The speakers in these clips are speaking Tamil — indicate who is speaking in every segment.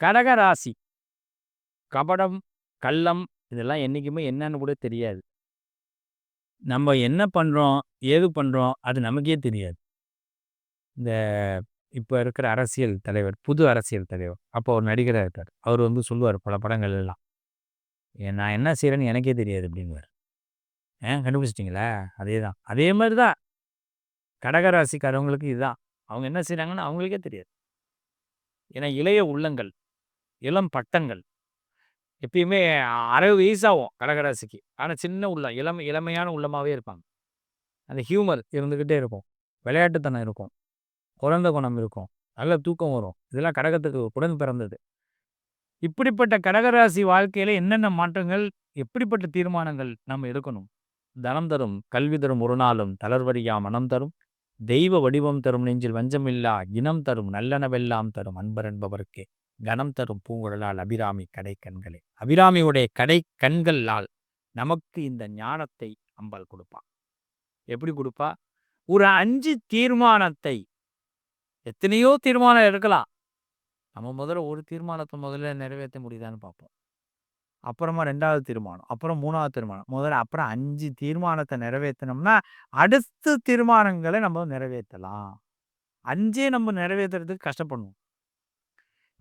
Speaker 1: கடகராசி கபடம் கள்ளம் இதெல்லாம் என்றைக்குமே என்னன்னு கூட தெரியாது. நம்ம என்ன பண்ணுறோம் ஏது பண்ணுறோம் அது நமக்கே தெரியாது. இந்த இப்போ இருக்கிற அரசியல் தலைவர் புது அரசியல் தலைவர். அப்போ ஒரு நடிகராக இருக்கார். அவர் வந்து சொல்லுவார் பல படங்கள் எல்லாம். நான் என்ன செய்கிறேன்னு எனக்கே தெரியாது அப்படிங்குவார் ஏன் கண்டுபிடிச்சிட்டிங்களா? அதே தான் அதே மாதிரி தான் கடகராசிக்காரவங்களுக்கு இதுதான். அவங்க என்ன செய்கிறாங்கன்னு அவங்களுக்கே தெரியாது. ஏன்னா இளைய உள்ளங்கள். இளம் பட்டங்கள். எப்பயுமே அறுபது வயசாகும் கடகராசிக்கு. ஆனால் சின்ன உள்ளம் இளம் இளமையான உள்ளமாகவே இருப்பாங்க. அந்த ஹியூமர் இருந்துக்கிட்டே இருக்கும். விளையாட்டுத்தனம் இருக்கும். குழந்த குணம் இருக்கும். நல்ல தூக்கம் வரும். இதெல்லாம் கடகத்துக்கு உடன் பிறந்தது. இப்படிப்பட்ட கடகராசி வாழ்க்கையில் என்னென்ன மாற்றங்கள் எப்படிப்பட்ட தீர்மானங்கள் நம்ம எடுக்கணும்? தனம் தரும் கல்வி தரும் ஒரு நாளும் தளர்வரியா மனம் தரும். தெய்வ வடிவம் தரும் நெஞ்சில் வஞ்சமில்லா இனம் தரும் நல்லனவெல்லாம் தரும் அன்பர் என்பவருக்கே. கனம் தரும் பூங்குழலால் அபிராமி கடை கண்களே. அபிராமியுடைய கடை கண்களால் நமக்கு இந்த ஞானத்தை அம்பல் கொடுப்பான் எப்படி கொடுப்பா? ஒரு அஞ்சு தீர்மானத்தை. எத்தனையோ தீர்மானம் எடுக்கலாம். நம்ம முதல்ல ஒரு தீர்மானத்தை முதல்ல நிறைவேற்ற முடியுதான்னு பார்ப்போம். அப்புறமா ரெண்டாவது தீர்மானம் அப்புறம் மூணாவது தீர்மானம். முதல்ல அப்புறம் அஞ்சு தீர்மானத்தை நிறைவேற்றினோம்னா அடுத்த தீர்மானங்களை நம்ம நிறைவேற்றலாம். அஞ்சே நம்ம நிறைவேற்றுறதுக்கு கஷ்டப்படணும்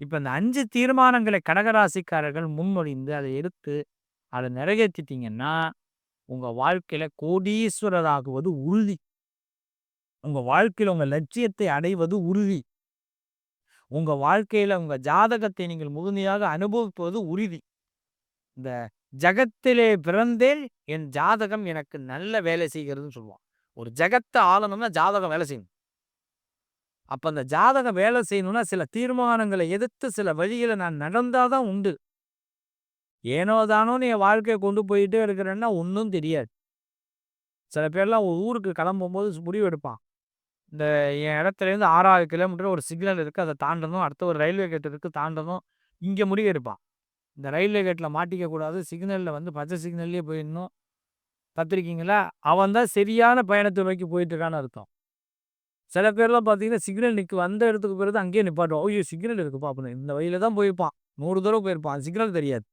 Speaker 1: இப்போ இந்த அஞ்சு தீர்மானங்களை கடகராசிக்காரர்கள் முன்மொழிந்து அதை எடுத்து அதை நிறைவேற்றிட்டீங்கன்னா உங்கள் வாழ்க்கையில் கோடீஸ்வரராகுவது உறுதி. உங்கள் வாழ்க்கையில் உங்கள் லட்சியத்தை அடைவது உறுதி. உங்கள் வாழ்க்கையில் உங்கள் ஜாதகத்தை நீங்கள் முழுமையாக அனுபவிப்பது உறுதி. இந்த ஜகத்திலே பிறந்தேன் என் ஜாதகம் எனக்கு நல்ல வேலை செய்கிறதுன்னு சொல்லுவான். ஒரு ஜகத்தை ஆளணும்னா ஜாதகம் வேலை செய்யணும் அப்போ அந்த ஜாதகம் வேலை செய்யணும்னா சில தீர்மானங்களை எதிர்த்து சில வழிகளை நான் நடந்தாதான் உண்டு. ஏனோ தானோ நீ என் வாழ்க்கையை கொண்டு போயிட்டே இருக்கிறேன்னா ஒன்றும் தெரியாது. சில பேர்லாம் ஒரு ஊருக்கு கிளம்பும்போது முடிவு எடுப்பான். இந்த என் இடத்துலேருந்து ஆறாவது கிலோமீட்டர் ஒரு சிக்னல் இருக்குது அதை தாண்டணும். அடுத்த ஒரு ரயில்வே கேட் இருக்குது தாண்டணும். இங்கே முடிவு எடுப்பான். இந்த ரயில்வே கேட்டில் மாட்டிக்கக்கூடாது சிக்னலில் வந்து பச்சை சிக்னல்லே போயிடணும். பார்த்துருக்கீங்களா அவன் தான் சரியான பயணத்தை நோக்கி போயிட்டுருக்கான்னு அர்த்தம். சில பேர்லாம் பார்த்தீங்கன்னா சிக்னல் நிற்கு வந்த இடத்துக்கு பிறகு அங்கேயே நிப்பாட்டும் ஐயோ சிக்னல் இருக்குப்பா அப்படின்னு. இந்த வழியில தான் போயிருப்பான். நூறு தடவை போயிருப்பான். சிக்னல் தெரியாது.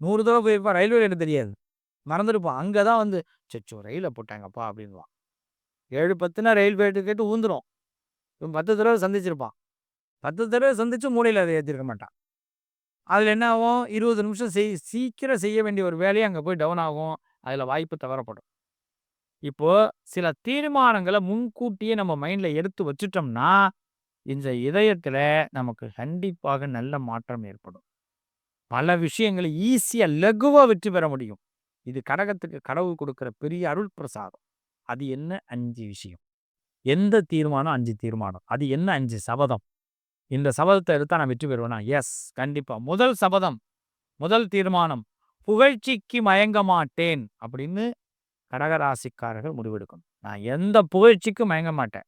Speaker 1: நூறு தடவை போயிருப்பான். ரயில்வே லைன் தெரியாது. மறந்துருப்பான் அங்கே தான் வந்து சச்சோ ரயிலை போட்டாங்கப்பா அப்படின்வான் ஏழு பத்துனா ரயில்வே கேட்டு ஊந்துடும் இவன் பத்து தடவை சந்திச்சிருப்பான். பத்து தடவை சந்திச்சு மூலையில் அதை ஏற்றிருக்க மாட்டான். அதில் என்ன ஆகும்? இருபது நிமிஷம் செய் சீக்கிரம் செய்ய வேண்டிய ஒரு வேலையை அங்கே போய் டவுன் ஆகும். அதில் வாய்ப்பு தவறப்படும். இப்போ சில தீர்மானங்களை முன்கூட்டியே நம்ம மைண்ட்ல எடுத்து வச்சுட்டோம்னா இந்த இதயத்துல நமக்கு கண்டிப்பாக நல்ல மாற்றம் ஏற்படும். பல விஷயங்களை ஈஸியா லகுவா வெற்றி பெற முடியும். இது கடகத்துக்கு கடவுள் கொடுக்கிற பெரிய அருள் பிரசாதம். அது என்ன? அஞ்சு விஷயம். எந்த தீர்மானம்? அஞ்சு தீர்மானம். அது என்ன? அஞ்சு சபதம். இந்த சபதத்தை எடுத்தா நான் வெற்றி பெறுவேனா? எஸ் கண்டிப்பா. முதல் சபதம் முதல் தீர்மானம் புகழ்ச்சிக்கு மயங்க மாட்டேன் அப்படின்னு கடகராசிக்காரர்கள் முடிவெடுக்கணும். நான் எந்த புகழ்ச்சிக்கும் மயங்க மாட்டேன்.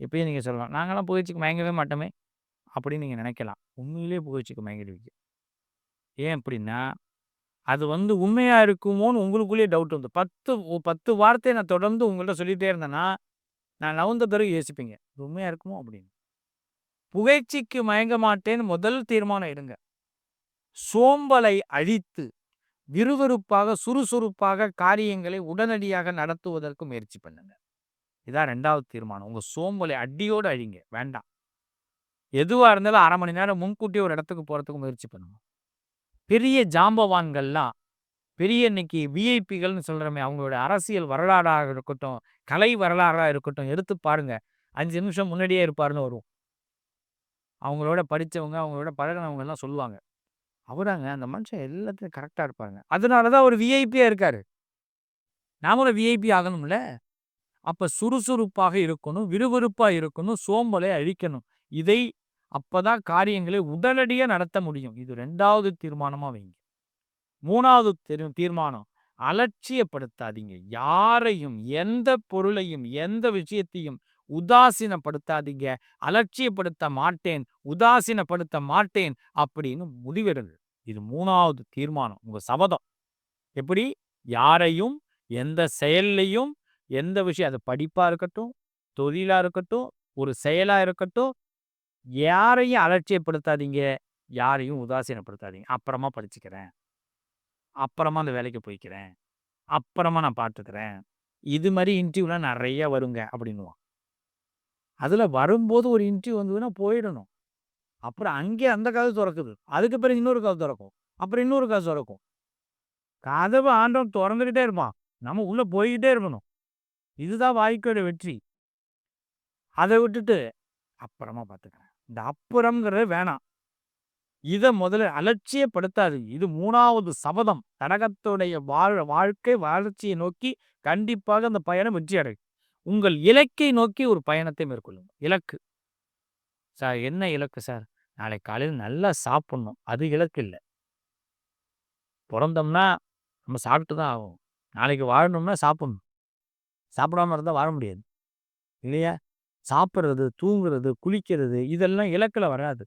Speaker 1: இப்பயும் நீங்கள் சொல்லலாம். நாங்களாம் புகழ்ச்சிக்கு மயங்கவே மாட்டோமே அப்படின்னு நீங்கள் நினைக்கலாம். உண்மையிலேயே புகழ்ச்சிக்கு மயங்கிடுவீங்க. ஏன் அப்படின்னா அது வந்து உண்மையாக இருக்குமோன்னு உங்களுக்குள்ளேயே டவுட் வந்து. பத்து பத்து வார்த்தையை நான் தொடர்ந்து உங்கள்கிட்ட சொல்லிகிட்டே இருந்தேன்னா நான் நவந்த பிறகு யோசிப்பீங்க உண்மையாக இருக்குமோ அப்படின்னு. புகைச்சிக்கு மயங்க மாட்டேன்னு முதல் தீர்மானம் எடுங்க. சோம்பலை அழித்து விறுவிறுப்பாக சுறுசுறுப்பாக காரியங்களை உடனடியாக நடத்துவதற்கு முயற்சி பண்ணுங்க. இதான் ரெண்டாவது தீர்மானம். உங்கள் சோம்பலை அடியோடு அழிங்க. வேண்டாம். எதுவாக இருந்தாலும் அரை மணி நேரம் முன்கூட்டி ஒரு இடத்துக்கு போகிறதுக்கு முயற்சி பண்ணுங்க. பெரிய ஜாம்பவான்கள்லாம் பெரிய இன்னைக்கு விஐபிகள்னு சொல்கிறோமே அவங்களோட அரசியல் வரலாறாக இருக்கட்டும் கலை வரலாறாக இருக்கட்டும் எடுத்து பாருங்க. அஞ்சு நிமிஷம் முன்னாடியே இருப்பாருன்னு வரும் அவங்களோட படித்தவங்க அவங்களோட பழகினவங்க எல்லாம் சொல்லுவாங்க. அவராங்க அந்த மனுஷன் எல்லாத்தையும் கரெக்டாக இருப்பாங்க அதனால தான் ஒரு விஐபியாக இருக்கார். நாமளும் விஐபி ஆகணும்ல? அப்போ சுறுசுறுப்பாக இருக்கணும் விறுவிறுப்பாக இருக்கணும் சோம்பலை அழிக்கணும். இதை அப்போதான் காரியங்களை உடனடியாக நடத்த முடியும். இது ரெண்டாவது தீர்மானமாக வைங்க. மூணாவது தீர்மானம் அலட்சியப்படுத்தாதீங்க. யாரையும் எந்த பொருளையும் எந்த விஷயத்தையும் உதாசீனப்படுத்தாதீங்க அலட்சியப்படுத்த மாட்டேன் உதாசீனப்படுத்த மாட்டேன் அப்படின்னு முடிவெடுங்க இது மூணாவது தீர்மானம் உங்க சபதம் எப்படி யாரையும் எந்த செயல்லையும் எந்த விஷயம் அது படிப்பா இருக்கட்டும் தொழிலா இருக்கட்டும் ஒரு செயலா இருக்கட்டும் யாரையும் அலட்சியப்படுத்தாதீங்க யாரையும் உதாசீனப்படுத்தாதீங்க. அப்புறமா படிச்சுக்கிறேன். அப்புறமா அந்த வேலைக்கு போய்க்கிறேன். அப்புறமா நான் பார்த்துக்கிறேன். இது மாதிரி இன்டர்வியூலாம் நிறைய வருங்க அப்படின்னுவான். அதுல வரும்போது ஒரு இன்ட்ரிவ் வந்ததுன்னா போயிடணும். அப்புறம் அங்கே அந்த கதை திறக்குது அதுக்கு பிறகு இன்னொரு கதை திறக்கும் அப்புறம் இன்னொரு கதை திறக்கும் கதவு ஆண்டவன் திறந்துக்கிட்டே இருப்பான். நம்ம உள்ள போய்கிட்டே இருக்கணும். இதுதான் வாழ்க்கையோட வெற்றி. அத விட்டுட்டு அப்புறமா பார்த்துக்கிறேன். இந்த அப்புறம்ங்கிறது வேணாம். இத முதல்ல அலட்சியப்படுத்தாது. இது மூணாவது சபதம். தடகத்துடைய வாழ் வாழ்க்கை வளர்ச்சியை நோக்கி கண்டிப்பாக அந்த பயணம் வெற்றி அடையும். உங்கள் இலக்கை நோக்கி ஒரு பயணத்தை மேற்கொள்ளுங்கள். இலக்கு. சார் என்ன இலக்கு சார்? நாளைக்கு காலையில் நல்லா சாப்பிட்ணும் அது இலக்கு இல்லை பிறந்தோம்னா நம்ம சாப்பிட்டு தான் ஆகும் நாளைக்கு வாழணும்னா சாப்பிடணும். சாப்பிடாம இருந்தால் வாழ முடியாது. இல்லையா? சாப்பிட்றது தூங்குறது, குளிக்கிறது இதெல்லாம் இலக்கில் வராது.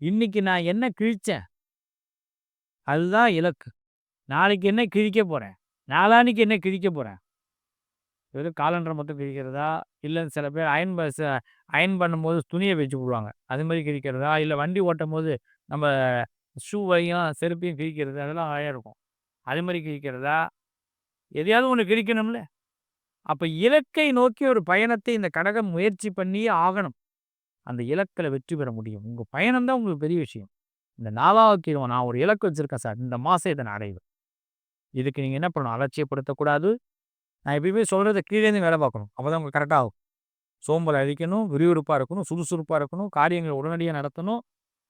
Speaker 1: இன்னைக்கு நான் என்ன கிழிச்சேன்? அதுதான் இலக்கு. நாளைக்கு என்ன கிழிக்க போகிறேன் நாளான்னைக்கு என்ன கிழிக்க போகிறேன் வெறும் காலண்டரை மட்டும் கிழிக்கிறதா? இல்லை சில பேர் அயர்ன் பஸ் அயர்ன் பண்ணும்போது துணியை வச்சு போடுவாங்க. அது மாதிரி கிழிக்கிறதா? இல்லை வண்டி ஓட்டும் போது நம்ம ஷூவையும், செருப்பையும் கிழிக்கிறது அதெல்லாம் அழகாக இருக்கும். அது மாதிரி கிழிக்கிறதா? எதையாவது ஒன்று கிழிக்கணும்ல. அப்போ இலக்கை நோக்கி ஒரு பயணத்தை இந்த கடகம் முயற்சி பண்ணியே ஆகணும். அந்த இலக்கில் வெற்றி பெற முடியும். உங்கள் பயணம் தான் உங்களுக்கு பெரிய விஷயம். இந்த 4வது நான் ஒரு இலக்கு வச்சுருக்கேன் சார். இந்த மாதம் இதை நான் அடைவேன். இதுக்கு நீங்கள் என்ன பண்ணணும்? அலட்சியப்படுத்தக்கூடாது. நான் எப்பயுமே சொல்றத கீழேருந்து வேலை பார்க்கணும். அப்பதான் உங்களுக்கு கரெக்டாக ஆகும். சோம்பல் அழிக்கணும், விறுவிறுப்பாக இருக்கணும், சுறுசுறுப்பாக இருக்கணும், காரியங்களை உடனடியாக நடத்தணும்,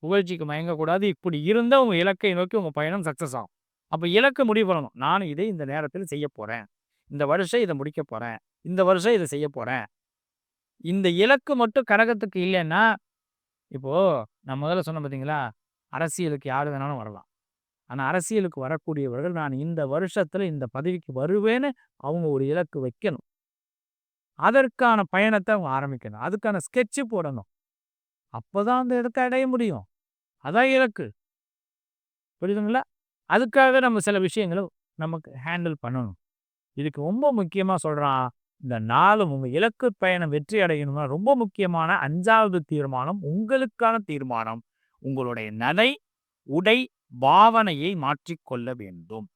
Speaker 1: புகழ்ச்சிக்கு மயங்கக்கூடாது. இப்படி இருந்தால் உங்க இலக்கை நோக்கி உங்கள் பயணம் சக்ஸஸ் ஆகும். அப்போ இலக்கை முடிவு பண்ணணும். நான் இதை இந்த நேரத்தில் செய்யப் போறேன். இந்த வருஷம் இதை முடிக்கப் போறேன். இந்த வருஷம் இதை செய்யப் போறேன். இந்த இலக்கு மட்டும் கரகத்துக்கு இல்லைன்னா இப்போ நான் முதல்ல சொன்னேன் பார்த்தீங்களா? அரசியலுக்கு யார் வேணாலும் வரலாம். ஆனால் அரசியலுக்கு வரக்கூடியவர்கள் நான் இந்த வருஷத்துல இந்த பதவிக்கு வருவேன்னு அவங்க ஒரு இலக்கு வைக்கணும். அதற்கான பயணத்தை அவங்க ஆரம்பிக்கணும். அதுக்கான ஸ்கெட்ச் போடணும். அப்பதான் அந்த இடத்த அடைய முடியும். அதான் இலக்கு. புரியுதுங்களா? அதுக்காக நம்ம சில விஷயங்களை நமக்கு ஹேண்டில் பண்ணணும். இதுக்கு ரொம்ப முக்கியமா சொல்றான். இந்த 4 உங்க இலக்கு பயணம் வெற்றி அடையணும்னா ரொம்ப முக்கியமான அஞ்சாவது தீர்மானம் உங்களுக்கான தீர்மானம். உங்களுடைய நடை, உடை, பாவனையை மாற்றிக்கொள்ள வேண்டும்.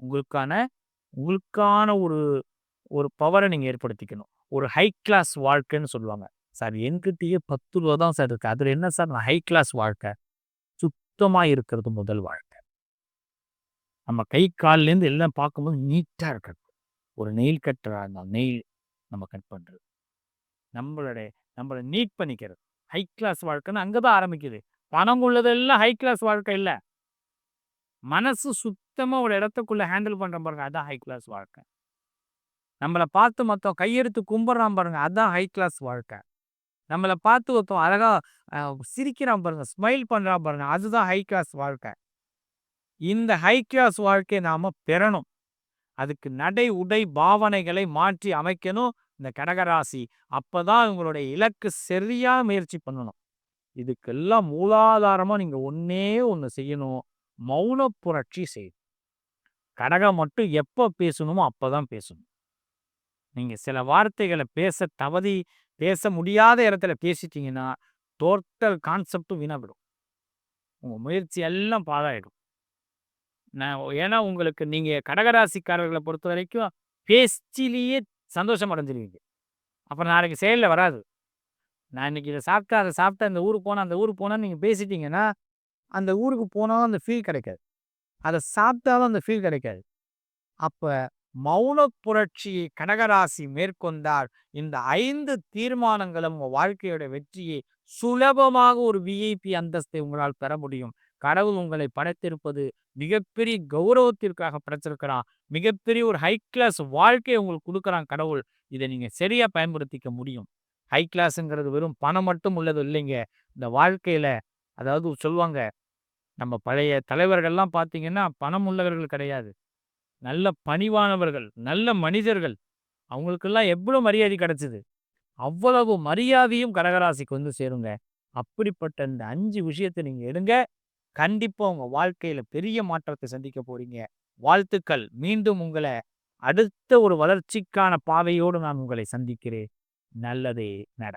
Speaker 1: உங்களுக்கான உங்களுக்கான ஒரு ஒரு பவரை நீங்க ஏற்படுத்திக்கணும். ஒரு ஹை கிளாஸ் வாழ்க்கைன்னு சொல்லுவாங்க. சார் என்கிட்டயே பத்து ரூபா தான் சார் இருக்குது அதுல என்ன சார் நான் ஹை கிளாஸ் வாழ்க்கை? சுத்தமா இருக்கிறது முதல் வாழ்க்கை. நம்ம கை கால்லேருந்து எல்லாம் பார்க்கும்போது நீட்டா இருக்கிறது. ஒரு நெயில் கட்டராக இருந்தால் நெயில் நம்ம கட் பண்றது. நம்மளுடைய நம்மள நீட் பண்ணிக்கிறது. ஹை கிளாஸ் வாழ்க்கைன்னு அங்கே தான் ஆரம்பிக்குது. பணம் உள்ளதெல்லாம் ஹை கிளாஸ் வாழ்க்கை இல்லை மனசு சுத்தமாக ஒரு இடத்துக்குள்ள ஹேண்டில் பண்ணுற பாருங்க. அதான் ஹை கிளாஸ் வாழ்க்கை. நம்மள பார்த்து மொத்தம் கையெடுத்து கும்பிட்றான் பாருங்க. அதான் ஹை கிளாஸ் வாழ்க்கை. நம்மள பார்த்து ஒருத்தன் அழகா சிரிக்கிறான் பாருங்க. ஸ்மைல் பண்ணுறான் பாருங்க. அதுதான் ஹை கிளாஸ் வாழ்க்கை. இந்த ஹை கிளாஸ் வாழ்க்கையை நாம பெறணும். அதுக்கு நடை, உடை, பாவனைகளை மாற்றி அமைக்கணும் இந்த கடகராசி. அப்பதான் உங்களுடைய இலக்கு சரியா முயற்சி பண்ணணும். இதுக்கெல்லாம் மூலாதாரமாக நீங்கள் ஒன்றே ஒன்று செய்யணும். மௌன புரட்சி செய்யணும். கடகம் மட்டும் எப்போ பேசணுமோ அப்போ தான் பேசணும். நீங்கள் சில வார்த்தைகளை பேச தவறி பேச முடியாத இடத்துல பேசிட்டீங்கன்னா, டோட்டல் கான்செப்டும் வீணாகிடும் போயிடும். முயற்சி எல்லாம் பாழாயிடும். நான் ஏன்னா உங்களுக்கு நீங்கள் கடகராசிக்காரர்களை பொறுத்த வரைக்கும் பேச்சிலேயே சந்தோஷம் அடைஞ்சிருவீங்க. அப்புறம் நாளைக்கு செயலில் வராது. நான் இன்னைக்கு இதை சாப்பிட்டேன், அதை சாப்பிட்டேன், அந்த ஊருக்கு போனேன், அந்த ஊருக்கு போனேன்னு நீங்கள் பேசிட்டீங்கன்னா, அந்த ஊருக்கு போனாலும் அந்த ஃபீல் கிடைக்காது. அதை சாப்பிட்டா தான் அந்த ஃபீல் கிடைக்காது. அப்போ மௌன புரட்சியை கடகராசி மேற்கொண்டால், இந்த ஐந்து தீர்மானங்களும் உங்கள் வாழ்க்கையோட வெற்றியை சுலபமாக ஒரு விஐபி அந்தஸ்தை உங்களால் பெற முடியும். கடவுள் உங்களை படைத்திருப்பது மிகப்பெரிய கௌரவத்திற்காக படைச்சிருக்கிறான். மிகப்பெரிய ஒரு ஹை கிளாஸ் வாழ்க்கையை உங்களுக்கு கொடுக்குறான் கடவுள். இதை நீங்கள் சரியா பயன்படுத்திக்க முடியும். ஹை கிளாஸுங்கிறது வெறும் பணம் மட்டும் உள்ளது இல்லைங்க. இந்த வாழ்க்கையில அதாவது சொல்லுவாங்க. நம்ம பழைய தலைவர்கள்லாம் பார்த்தீங்கன்னா, பணம் உள்ளவர்கள் கிடையாது. நல்ல பணிவானவர்கள், நல்ல மனிதர்கள். அவங்களுக்கெல்லாம் எவ்வளோ மரியாதை கிடச்சிது அவ்வளவு மரியாதையும் கடகராசிக்கு வந்து சேருங்க. அப்படிப்பட்ட இந்த அஞ்சு விஷயத்தை நீங்கள் எடுங்க. கண்டிப்பாக உங்கள் வாழ்க்கையில பெரிய மாற்றத்தை சந்திக்க போகிறீங்க வாழ்த்துக்கள். மீண்டும் உங்களை அடுத்த ஒரு வளர்ச்சிக்கான பாதையோடு நான் உங்களை சந்திக்கிறேன். நல்லதே நட.